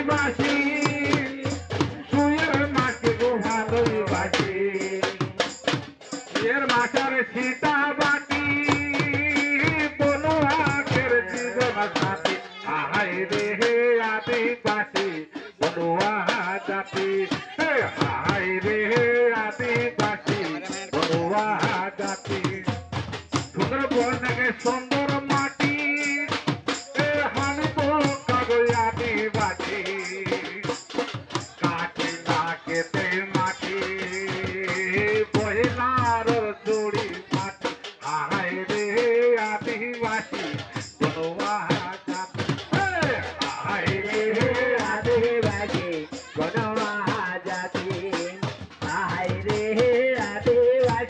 ভালোইবাসি সুয়ের মাকে গো ভালোইবাসি এর মাথার সীতা বাটি কোনো আখের জীবন সাথী। আহাই রে হে আদিবাসী কোনো আহা জাতি আহাই রে হে আদিবাসী।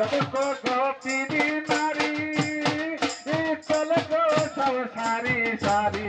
গোপিনী নারী চলে গো সব সারি সারি।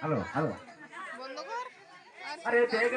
হ্যালো হ্যালো আরে দেখ